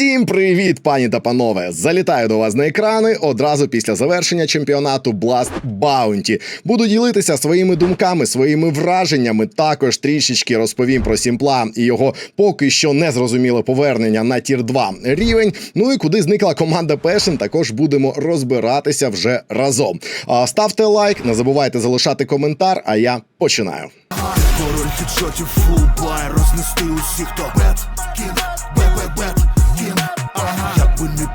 Всім привіт, пані та панове! Залітаю до вас на екрани одразу після завершення чемпіонату Blast Bounty. Буду ділитися своїми думками, своїми враженнями. Також трішечки розповім про Сімпла і його поки що незрозуміле повернення на тір 2 рівень. Ну і куди зникла команда Пешен, також будемо розбиратися вже разом. Ставте лайк, не забувайте залишати коментар. А я починаю. Король хедшотів фул бай рознести усіх, хто бет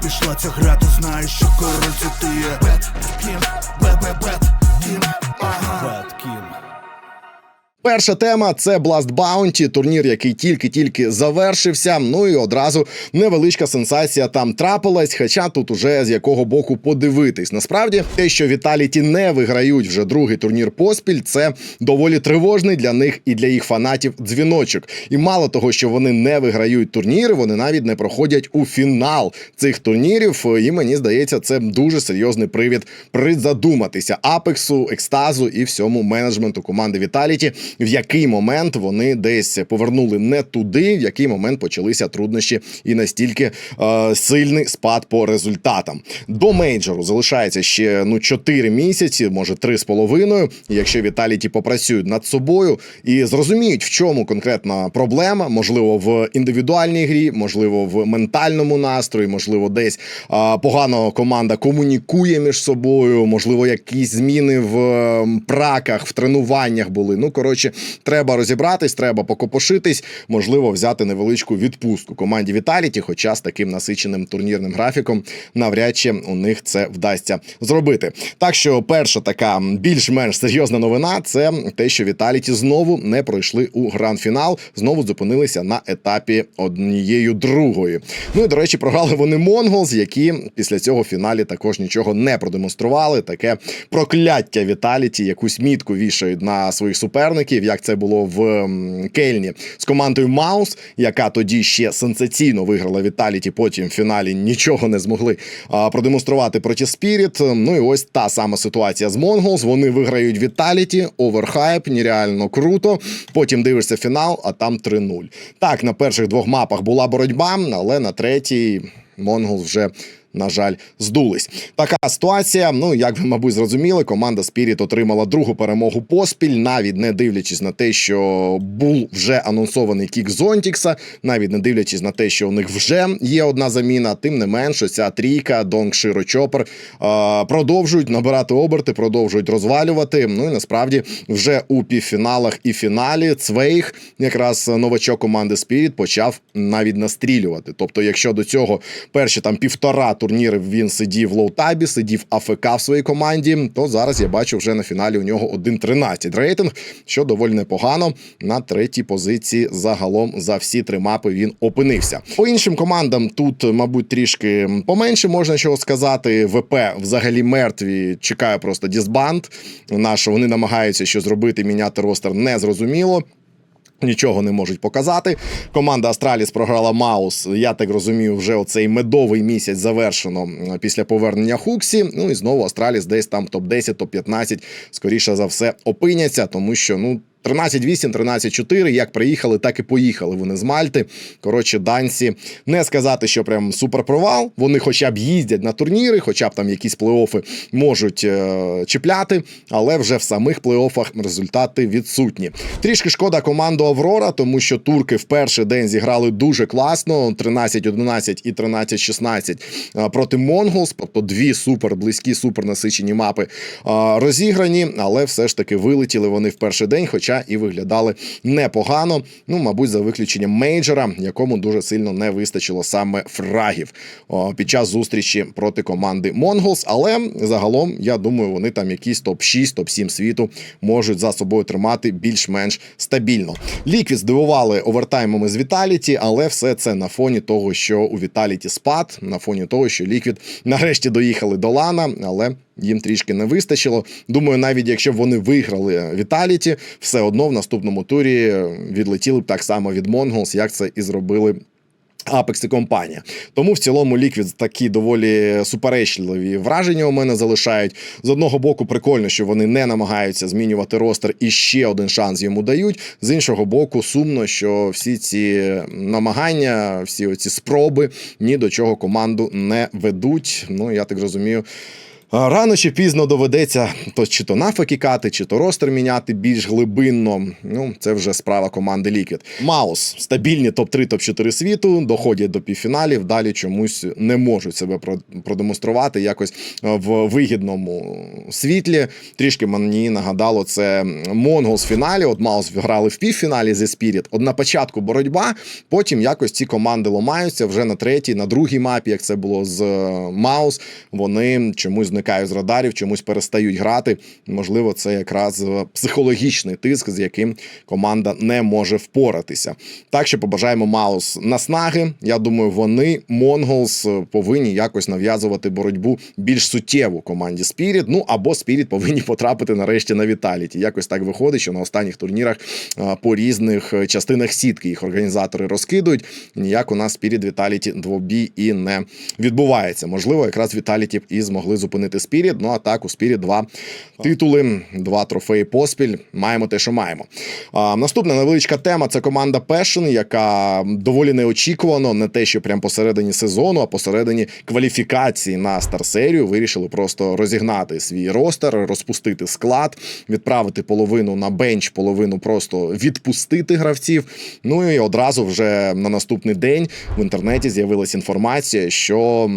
пішла ця гра, ти знаєш, що король це ти є. Бет кім, бе-бе-бет кім, ага Перша тема це Blast Bounty, турнір, який тільки-тільки завершився. Ну і одразу невеличка сенсація там трапилась. Хоча тут уже з якого боку подивитись. Насправді, те, що Віталіті не виграють вже другий турнір поспіль, це доволі тривожний для них і для їх фанатів дзвіночок. І мало того, що вони не виграють турніри, вони навіть не проходять у фінал цих турнірів. І мені здається, це дуже серйозний привід призадуматися апексу, екстазу і всьому менеджменту команди Віталіті в який момент вони десь повернули не туди, в який момент почалися труднощі і настільки е, сильний спад по результатам. До мейджору залишається ще ну 4 місяці, може три з половиною. Якщо Віталіті попрацюють над собою і зрозуміють, в чому конкретна проблема, можливо, в індивідуальній грі, можливо, в ментальному настрої, можливо, десь е, погано команда комунікує між собою, можливо, якісь зміни в е, праках, в тренуваннях були. Ну коротше, треба розібратись, треба покопошитись, можливо, взяти невеличку відпустку команді Віталіті, хоча з таким насиченим турнірним графіком навряд чи у них це вдасться зробити. Так що, перша така більш-менш серйозна новина це те, що Віталіті знову не пройшли у гранд-фінал, знову зупинилися на етапі однією другої. Ну і до речі, програли вони Монголз, які після цього в фіналі також нічого не продемонстрували. Таке прокляття Віталіті, якусь мітку вішають на своїх суперників, як це було в Кельні з командою Маус, яка тоді ще сенсаційно виграла Віталіті. Потім в фіналі нічого не змогли продемонструвати проти Спіріт. Ну і ось та сама ситуація з Монголз. Вони виграють Віталіті, оверхайп, нереально круто. Потім дивишся фінал, а там 3-0. Так, на перших двох мапах була боротьба, але на третій Монголз вже на жаль, здулись. Така ситуація. Ну як ви, мабуть, зрозуміли, команда Spirit отримала другу перемогу поспіль, навіть не дивлячись на те, що був вже анонсований кік Зонтікса, навіть не дивлячись на те, що у них вже є одна заміна. Тим не менше, ця трійка Донг Широ Чопер е, продовжують набирати оберти, продовжують розвалювати. Ну і насправді вже у півфіналах і фіналі Цвейх, якраз новачок команди Spirit, почав навіть настрілювати. Тобто, якщо до цього перші там півтора турніри він сидів в лоутабі, сидів АФК в своїй команді, то зараз я бачу вже на фіналі у нього 1.13 рейтинг, що доволі непогано. На третій позиції загалом за всі три мапи він опинився. По іншим командам тут, мабуть, трішки поменше можна чого сказати. ВП взагалі мертві. Чекаю просто дізбанд. Наш вони намагаються що зробити, міняти ростер незрозуміло. Нічого не можуть показати. Команда Астраліс програла Маус. Я так розумію, вже оцей медовий місяць завершено після повернення Хуксі. Ну і знову Астраліс десь там топ-10, топ-15, скоріше за все, опиняться, тому що ну. 13-8, 13-4, як приїхали, так і поїхали вони з Мальти. Коротше, данці не сказати, що прям суперпровал. Вони хоча б їздять на турніри, хоча б там якісь плей-офи можуть е- чіпляти, але вже в самих плей-офах результати відсутні. Трішки шкода команду Аврора, тому що турки в перший день зіграли дуже класно: 13-11 і 13-16 е, проти Монголс, тобто дві супер близькі, супер насичені мапи е- розіграні, але все ж таки вилетіли вони в перший день. Хоча і виглядали непогано. Ну, мабуть, за виключенням мейджора, якому дуже сильно не вистачило саме фрагів під час зустрічі проти команди Монголс. Але загалом, я думаю, вони там якісь топ-6, топ-7 світу можуть за собою тримати більш-менш стабільно. Ліквід здивували овертаймами з Віталіті, але все це на фоні того, що у Віталіті спад, на фоні того, що Ліквід нарешті доїхали до Лана, але їм трішки не вистачило. Думаю, навіть якщо б вони виграли Віталіті, все одно в наступному турі відлетіли б так само від Монголс, як це і зробили. Apex і компанія. Тому в цілому Liquid такі доволі суперечливі враження у мене залишають. З одного боку, прикольно, що вони не намагаються змінювати ростер і ще один шанс йому дають. З іншого боку, сумно, що всі ці намагання, всі ці спроби ні до чого команду не ведуть. Ну я так розумію. Рано чи пізно доведеться то чи то нафа кікати, чи то ростер міняти більш глибинно. Ну, це вже справа команди Liquid. Маус стабільні топ-3, топ-4 світу, доходять до півфіналів, далі чомусь не можуть себе про- продемонструвати якось в вигідному світлі. Трішки мені нагадало це Монголс в фіналі. От Маус грали в півфіналі зі Spirit. От на початку боротьба, потім якось ці команди ламаються вже на третій, на другій мапі, як це було з е, Маус. Вони чомусь зникають з радарів, чомусь перестають грати. Можливо, це якраз е, психологічний тиск, з яким команда не може впоратися. Так що побажаємо Маус наснаги. Я думаю, вони Монголс е, повинні якось нав'язувати боротьбу більш суттєву команді Spirit. Ну або Spirit повинні потрапити нарешті на Віталіті. Якось так виходить, що на останніх турнірах е, по різних частинах сітки їх організатори розкидують. Ніяк у нас Spirit Vitality двобій і не відбувається. Можливо, якраз б і змогли зупинити Spirit. Ну а так у Spirit два титули, два трофеї поспіль. Маємо те, що маємо. А, наступна невеличка тема це команда Passion, яка доволі неочікувано, не те, що прям посередині сезону, а посередині кваліфікації на стар-серію вирішили просто розігнати свій ростер, розпустити склад, відправити половину на бенч, половину просто відпустити гравців. Ну і одразу вже на наступний день в інтернеті з'явилася інформація, що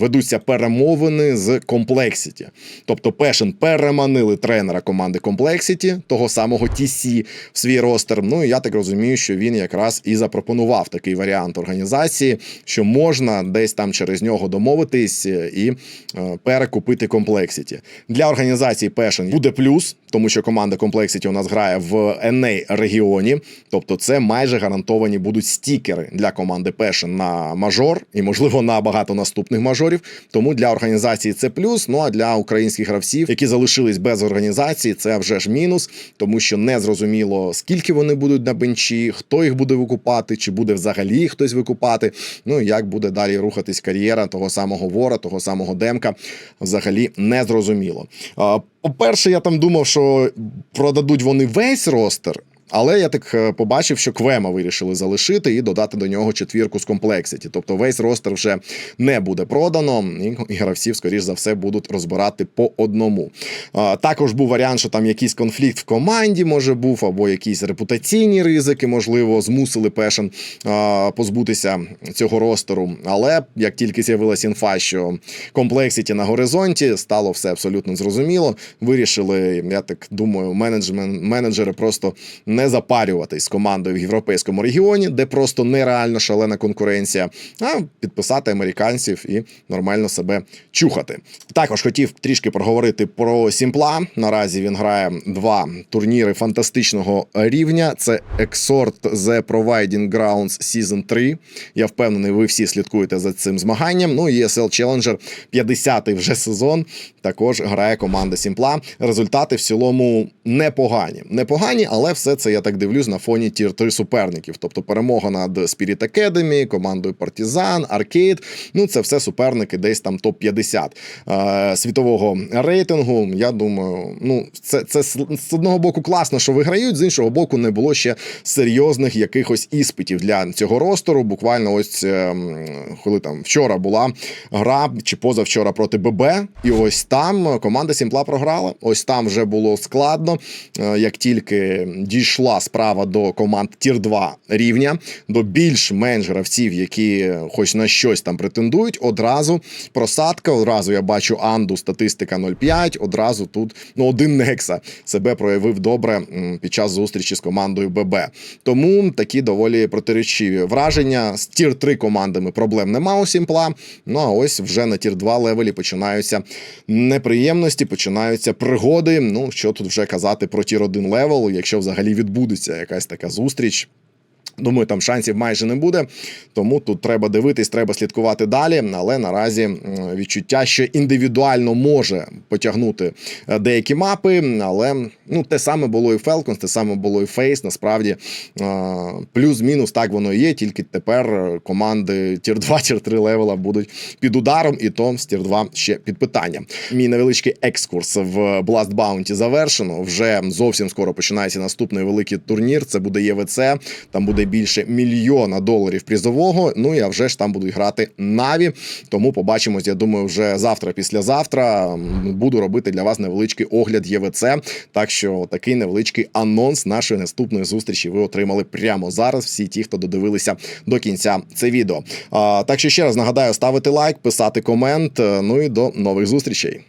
ведуться перемовини з Complexity. Тобто Passion переманили тренера команди Complexity, того самого TC в свій ростер. Ну і я так розумію, що він якраз і запропонував такий варіант організації, що можна десь там через нього домовитись і е, перекупити Complexity. Для організації Passion буде плюс, тому що команда Complexity у нас грає в NA регіоні, тобто це майже гарантовані будуть стікери для команди Passion на мажор і, можливо, на багато наступних мажорів. Тому для організації це плюс. Ну а для українських гравців, які залишились без організації, це вже ж мінус, тому що не зрозуміло, скільки вони будуть на бенчі, хто їх буде викупати, чи буде взагалі хтось викупати. Ну і як буде далі рухатись кар'єра того самого вора, того самого демка, взагалі не зрозуміло. По-перше, я там думав, що продадуть вони весь ростер. Але я так е, побачив, що Квема вирішили залишити і додати до нього четвірку з комплексіті. Тобто весь ростер вже не буде продано, і гравців, скоріш за все, будуть розбирати по одному. Також був варіант, що там якийсь конфлікт в команді може був, або якісь репутаційні ризики, можливо, змусили Пешен позбутися цього ростеру. Але як тільки з'явилася інфа, що комплексіті на горизонті, стало все абсолютно зрозуміло. Вирішили, я так думаю, менеджмент менеджери просто не запарюватись з командою в європейському регіоні, де просто нереально шалена конкуренція, а підписати американців і нормально себе чухати. Також хотів трішки проговорити про Сімпла. Наразі він грає два турніри фантастичного рівня. Це Exort The Providing Grounds Season 3. Я впевнений, ви всі слідкуєте за цим змаганням. Ну і ESL Challenger 50-й вже сезон. Також грає команда Сімпла. Результати в цілому непогані. Непогані, але все це я так дивлюсь на фоні тір 3 суперників. Тобто перемога над Spirit Academy, командою Партизан, Аркейд. Ну це все суперники, десь там топ 50 е, світового рейтингу. Я думаю, ну це, це з одного боку класно, що виграють, з іншого боку, не було ще серйозних якихось іспитів для цього ростору. Буквально ось е, коли там вчора була гра чи позавчора проти ББ, і ось там команда Сімпла програла. Ось там вже було складно. Е, Як тільки дійшла справа до команд Тір 2 рівня, до більш-менш гравців, які хоч на щось там претендують, одразу просадка. Одразу я бачу Анду, статистика 0,5, Одразу тут ну один Некса себе проявив добре під час зустрічі з командою ББ. Тому такі доволі протиречиві враження. З тір 3 командами проблем нема у Сімпла. Ну а ось вже на тір 2 левелі починаються неприємності, починаються пригоди. Ну що тут вже казати про тір 1 левел, якщо взагалі відбудеться якась така зустріч. Думаю, там шансів майже не буде. Тому тут треба дивитись, треба слідкувати далі. Але наразі відчуття, що індивідуально може потягнути е, деякі мапи. Але ну те саме було і Falcons, те саме було і Face. Насправді е, плюс-мінус так воно і є. Тільки тепер е, команди Тір 2, Тір 3 левела будуть під ударом, і то з Тір 2 ще під питанням. Мій невеличкий екскурс в Blast Bounty завершено. Вже зовсім скоро починається наступний великий турнір. Це буде ЄВЦ. Там буде більше мільйона доларів призового. Ну і вже ж там будуть грати Наві. Тому побачимось. Я думаю, вже завтра, післязавтра буду робити для вас невеличкий огляд ЄВЦ. Так що такий невеличкий анонс нашої наступної зустрічі ви отримали прямо зараз. Всі ті, хто додивилися до кінця це відео. А, так що ще раз нагадаю, ставити лайк, писати комент. е, Ну і до нових зустрічей.